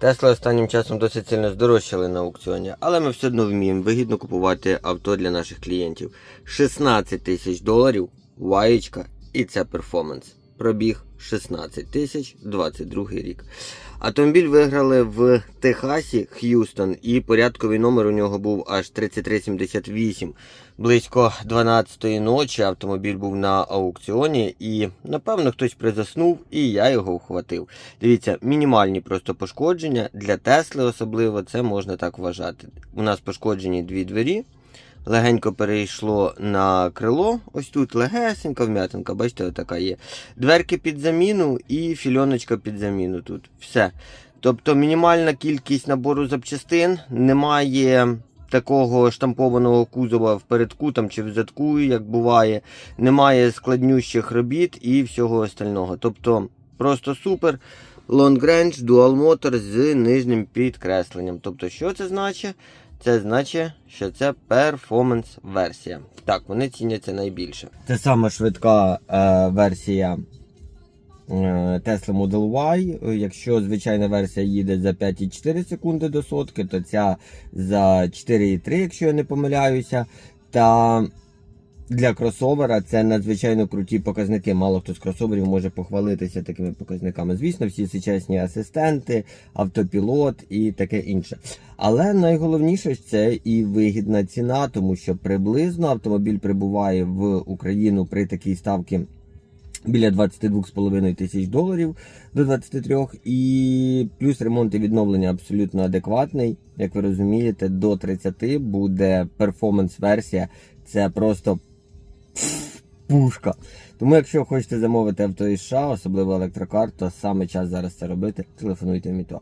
Тесли останнім часом досить сильно здорожчали на аукціоні, але ми все одно вміємо вигідно купувати авто для наших клієнтів. 16 тисяч доларів, ваєчка і це перформанс. Пробіг 16 тисяч 22 рік. Автомобіль виграли в Техасі Х'юстон, і порядковий номер у нього був аж 3378. Близько 12-ї ночі автомобіль був на аукціоні, і напевно хтось призаснув, і я його вхватив. Дивіться, мінімальні просто пошкодження для Тесли, особливо це можна так вважати. У нас пошкоджені дві двері. Легенько перейшло на крило. Ось тут легесенька вм'ятинка, бачите, отака є. Дверки під заміну і фільоночка під заміну тут. Все. Тобто мінімальна кількість набору запчастин, немає такого штампованого кузова в передку там, чи в задку, як буває, немає складнющих робіт і всього остального. Тобто просто супер. Long Range Dual Motor з нижнім підкресленням. Тобто, що це значить? Це значить, що це перформанс версія. Так, вони ціняться найбільше. Це сама швидка е, версія е, Tesla Model Y. Якщо звичайна версія їде за 5,4 секунди до сотки, то ця за 4,3, якщо я не помиляюся. Та для кросовера це надзвичайно круті показники. Мало хто з кросоверів може похвалитися такими показниками. Звісно, всі сучасні асистенти, автопілот і таке інше. Але найголовніше це і вигідна ціна, тому що приблизно автомобіль прибуває в Україну при такій ставці. Біля 22,5 тисяч доларів до 23 і плюс ремонт і відновлення абсолютно адекватний. Як ви розумієте, до 30 буде перформанс-версія. Це просто пушка. Тому, якщо хочете замовити авто із США, особливо електрокар, то саме час зараз це робити. Телефонуйте в.